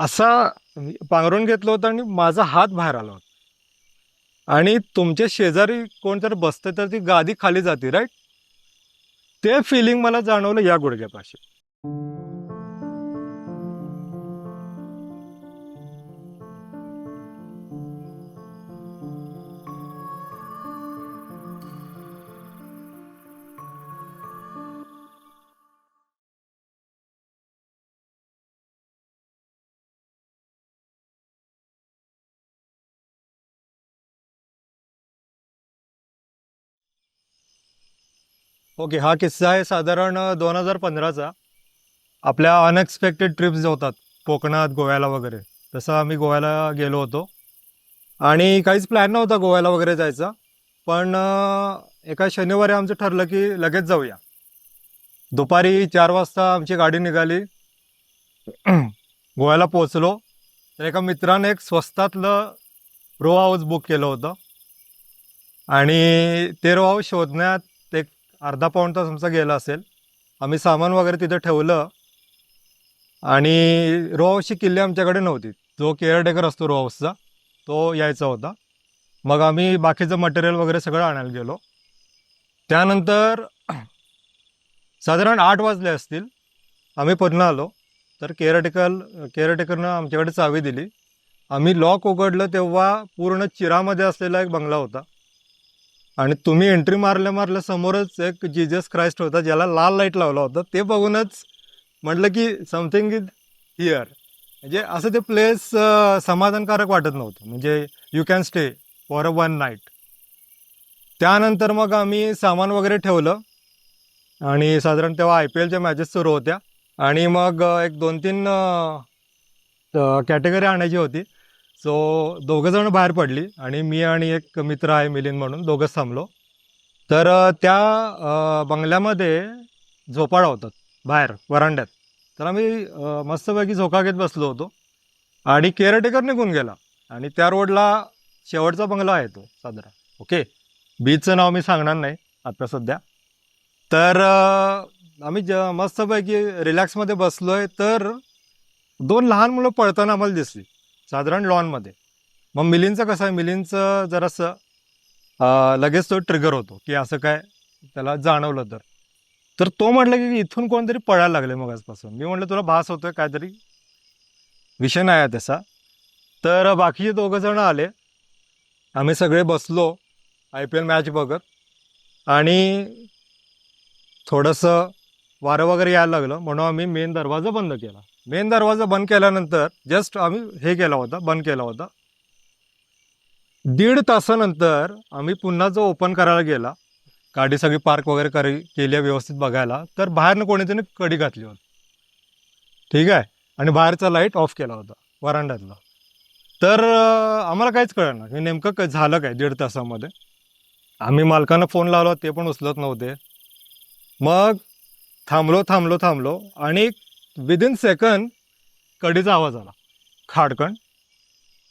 असा मी पांघरून घेतलं होतं आणि माझा हात बाहेर आला होता. आणि तुमच्या शेजारी कोणतरी बसतं तर ती गादी खाली जाते राईट ते फिलिंग मला जाणवलं या गुडघ्यापाशी. ओके हा किस्सा आहे साधारण दोन हजार पंधराचा. आपल्या अनएक्सपेक्टेड ट्रिप्स होतात कोकणात गोव्याला वगैरे तसं आम्ही गोव्याला गेलो होतो. आणि काहीच प्लॅन नव्हता गोव्याला वगैरे जायचा पण एका शनिवारी आमचं ठरलं की लगेच जाऊया. दुपारी चार वाजता आमची गाडी निघाली. गोव्याला पोचलो तर एका मित्राने एक स्वस्तातलं रो हाऊस बुक केलं होतं. आणि ते रो हाऊस शोधण्यात अर्धा पाऊण तास आमचा गेला असेल. आम्ही सामान वगैरे तिथं ठेवलं. आणि रोहावशी हाऊसची किल्ली आमच्याकडे नव्हती. जो केअरटेकर असतो रोहावसचा तो यायचा होता. मग आम्ही बाकीचं मटेरियल वगैरे सगळं आणायला गेलो. त्यानंतर साधारण आठ वाजले असतील. आम्ही पुन्हा आलो. तर केअरटेकर केअरटेकरनं आमच्याकडे चावी दिली. आम्ही लॉक उघडलं तेव्हा पूर्ण चिरामध्ये असलेला एक बंगला होता. आणि तुम्ही एंट्री मारल्या मारल्या समोरच एक जीजस क्राइस्ट होता ज्याला लाल लाइट लावला होता ते बघूनच म्हटलं की समथिंग इज हिअर म्हणजे असं ते प्लेस समाधानकारक वाटत नव्हतं. म्हणजे you can stay for a one night त्यानंतर मग आम्ही सामान वगैरे ठेवलं आणि साधारण तेव्हा आय पी एलच्या मॅचेस सुरू होत्या. आणि मग एक दोन तीन कॅटेगरी आणायची होती. सो दोघं जण बाहेर पडली आणि मी आणि एक मित्र आहे मिलिंद म्हणून दोघंच थांबलो. तर त्या बंगल्यामध्ये झोपाळा होतात बाहेर वरांड्यात. तर आम्ही मस्तपैकी झोका घेत बसलो होतो आणि केअरटेकर निघून गेला आणि त्या रोडला शेवटचा बंगला आहे तो साधारण. ओके बीचचं नाव मी सांगणार नाही आता सध्या. तर आम्ही ज मस्तपैकी रिलॅक्समध्ये बसलो आहे तर दोन लहान मुलं पळताना आम्हाला दिसली. साधारण लॉनमध्ये. मग मिलिंदचं कसं आहे? मिलिंदचं जरासं लगेच तो ट्रिगर होतो की असं काय त्याला जाणवलं तर. तर तो म्हटलं की इथून कोणतरी पळायला लागले मग आजपासून. मी म्हटलं तुला भास होतोय काहीतरी विषय नाही आहे तसा तर बाकीचे दोघं जण आले. आम्ही सगळे बसलो आय पी एल मॅच बघत. आणि थोडंसं वारं वगैरे यायला लागलं. म्हणून आम्ही मेन दरवाजा बंद केला. मेन दरवाजा बंद केल्यानंतर जस्ट आम्ही हे केला होता बंद केला होता. दीड तासानंतर आम्ही पुन्हा जो ओपन करायला गेला गाडी सगळी पार्क वगैरे करी केली आहे व्यवस्थित बघायला तर बाहेरनं कोणीतरी कडी घातली होती. ठीक आहे? आणि बाहेरचा लाइट ऑफ केला होता वरांड्यातला. तर आम्हाला काहीच कळलं की नेमकं काय झालं काय दीड तासामध्ये? आम्ही मालकांना फोन लावला ते पण उचलत नव्हते. मग थांबलो थांबलो थांबलो आणि विदिन सेकंड कडीचा आवाज आला. खाडकण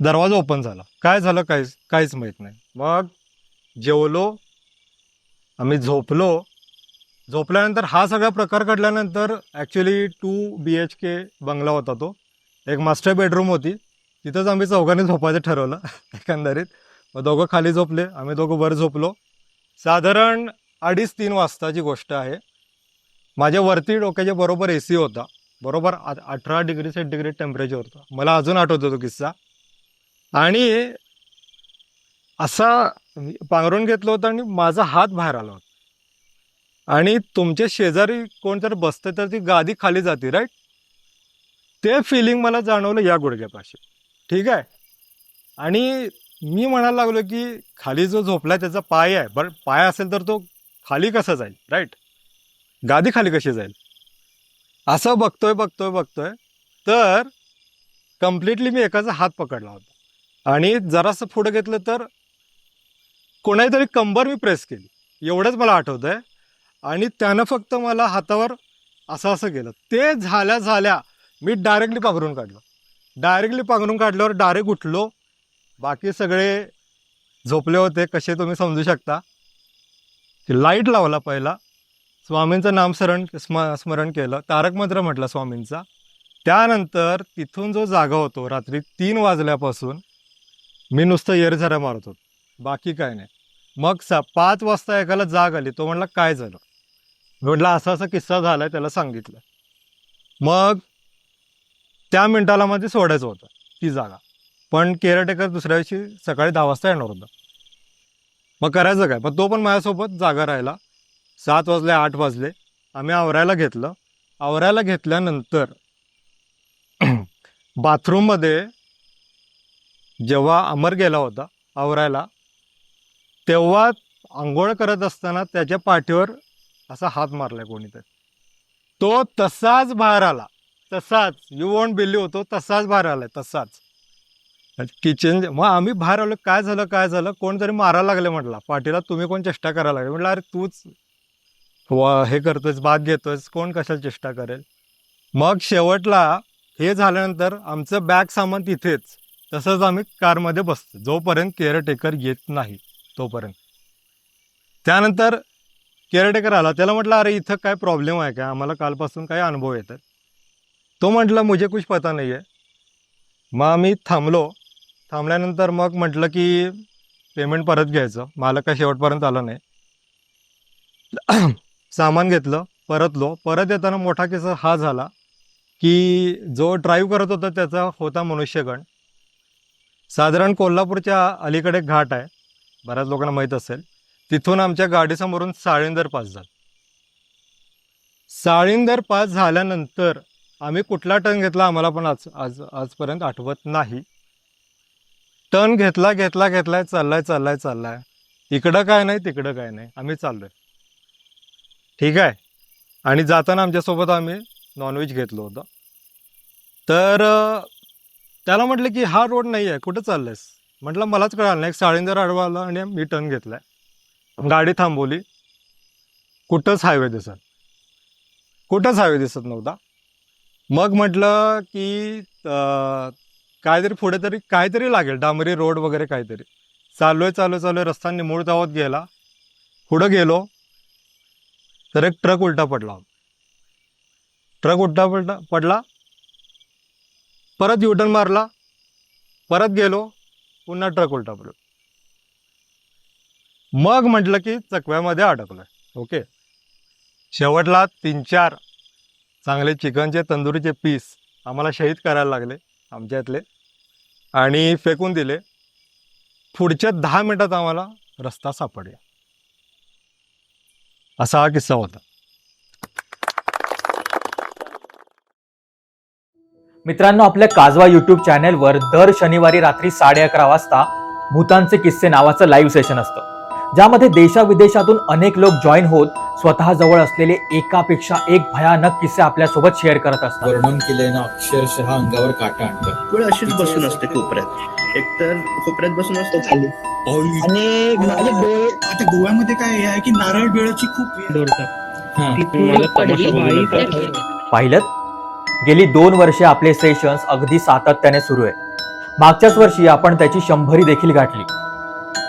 दरवाजा ओपन झाला. काय झालं काहीच काहीच माहीत नाही. मग जेवलो आम्ही झोपलो. झोपल्यानंतर हा सगळा प्रकार घडल्यानंतर actually two B H K बंगला होता तो. एक मास्टर बेडरूम होती. तिथंच आम्ही चौघांनी झोपायचं ठरवलं एकंदरीत. मग दोघं खाली झोपले आम्ही दोघं वर झोपलो. साधारण अडीच तीन वाजताची गोष्ट आहे. माझ्या वरती डोक्याच्या बरोबर ए सी होता. बरोबर अठरा डिग्री सेंटीग्रेड टेम्परेचर होतं. मला अजून आठवतो तो किस्सा. आणि असा मी पांघरून घेतलं होतं आणि माझा हात बाहेर आला होता. आणि तुमच्या शेजारी कोणतरी बसते तर ती गादी खाली जाते राईट ते फिलिंग मला जाणवलं या गुडघ्यापाशी. ठीक आहे? आणि मी म्हणायला लागलो की खाली जो झोपला त्याचा पाय आहे. बरं पाय असेल तर तो खाली कसा जाईल राईट गादी खाली कशी जाईल? असं बघतोय बघतोय बघतोय. तर कम्प्लिटली मी एकाचा हात पकडला होता. आणि जरासं पुढं घेतलं तर कोणाही तरी कंबर मी प्रेस केली. एवढंच मला आठवत आहे आणि त्यानं फक्त मला हातावर असं असं केलं. ते झाल्या झाल्या मी डायरेक्टली पांघरून काढलं. डायरेक्टली पांघरून काढल्यावर डायरेक्ट उठलो. बाकी सगळे झोपले होते. कसे तुम्ही समजू शकता? लाइट लावला पहिला. स्वामींचं नामस्मरण स्म स्मरण केलं. तारक मंत्र म्हटलं स्वामींचा. त्यानंतर तिथून जो जागा होतो रात्री तीन वाजल्यापासून मी नुसतं एरझऱ्या मारत होतो. बाकी काय नाही. मग सा पाच वाजता एकाला जाग आली. तो म्हणला काय झालं? म्हटलं असा असा किस्सा झाला आहे त्याला सांगितलं. मग त्या मिनिटाला मध्ये सोडायचं होतं ती जागा. पण केअरटेकर दुसऱ्या दिवशी सकाळी दहा वाजता येणार होता. मग करायचं काय? पण तो पण माझ्यासोबत जागा राहिला. सात वाजले आठ वाजले. आम्ही आवरायला घेतलं. आवरायला घेतल्यानंतर बाथरूममध्ये जेव्हा अमर गेला होता आवरायला तेव्हा आंघोळ करत असताना त्याच्या पाठीवर असा हात मारलाय कोणीतरी. तो तसाच बाहेर आला. तसाच. यू वॉन्ट बिलीव होतो तसाच बाहेर आला तसाच. किचन मग आम्ही बाहेर आलो. काय झालं? काय झालं? कोणतरी मारायला लागले म्हटला. पाठीला तुम्ही कोण चेष्टा करायला लागले? म्हटलं अरे तूच व हे करतोच भाग घेतोच कोण कशाला चेष्टा करेल? मग शेवटला हे झाल्यानंतर आमचं बॅग सामान तिथेच तसंच आम्ही कारमध्ये बसतो जोपर्यंत केअरटेकर येत नाही तोपर्यंत. त्यानंतर केअरटेकर आला त्याला म्हटलं अरे इथं काय प्रॉब्लेम आहे का? आम्हाला कालपासून काही अनुभव येतात. तो म्हटलं मुझे कुछ पता नाही आहे. मग आम्ही थांबलो. थांबल्यानंतर मग म्हटलं की पेमेंट परत घ्यायचं. मला काय शेवटपर्यंत आलं नाही. सामान घेतलं परतलो. परत येताना मोठा किस्सा हा झाला की जो ड्राईव्ह करत होता त्याचा होता मनुष्यगण. साधारण कोल्हापूरच्या अलीकडे घाट आहे. बऱ्याच लोकांना माहीत असेल. तिथून आमच्या गाडीसमोरून साळींदर पास झाला. साळींदर पास झाल्यानंतर आम्ही कुठला टर्न घेतला आम्हाला पण आज आज आजपर्यंत आठवत नाही. टर्न घेतला घेतला घेतलाय चाललाय चाललाय चाललाय. इकडं काय नाही तिकडं काय नाही. आम्ही चाललोय. ठीक आहे. आणि जाताना आमच्यासोबत आम्ही नॉनव्हेज घेतलं होतं. तर त्याला म्हटलं की हा रोड नाही आहे कुठं चाललंयस? म्हटलं मलाच कळालं नाही. एक साळींदर आडवा आला आणि मी टर्न घेतलाय. गाडी थांबवली. कुठंच हायवे दिसत. कुठंच हायवे दिसत नव्हता. मग म्हटलं की काहीतरी पुढे तरी काहीतरी लागेल. डांबरी रोड वगैरे काहीतरी. चालू आहे चालू चालू आहे रस्ता निमुळतावत गेला. पुढं गेलो. तर एक ट्रक उलटा पडला. ट्रक उलटा पडला पडला. परत युटर्न मारला. परत गेलो. पुन्हा ट्रक उलटा पडलो. मग म्हटलं की चकव्यामध्ये अडकलोय. ओके. शेवटला तीन चार चांगले चिकनचे तंदुरीचे पीस आम्हाला शहीद करायला लागले आमच्यातले आणि फेकून दिले. पुढच्या दहा मिनिटात आम्हाला रस्ता सापडला. असा हा किस्सा होता. मित्रांनो आपल्या काजवा युट्यूब चॅनेलवर दर शनिवारी रात्री साडे अकरा वाजता भूतांचे किस्से नावाचं लाईव्ह सेशन असतं. ज्यामध्ये देशाविदेशातून अनेक लोक जॉईन होत स्वतः जवळ असलेले एकापेक्षा एक भयानक किस्से आपल्यासोबत शेअर करत असतात. वर्णन केलंय ना अक्षरशः अंगावर काटा आणतं वेळ अशीच बसून असते कोपऱ्यात? एकतर कोपऱ्यात बसून असतो खाली. आणि माझे डोळे आता गोव्यामध्ये काय हे आहे की नारळ बिळाची खूप हा. पाहिलं गेली दोन वर्षे आपले सेशन्स अगदी सातत्याने सुरू आहे. मागच्याच वर्षी आपण त्याची शंभरी देखील गाठली.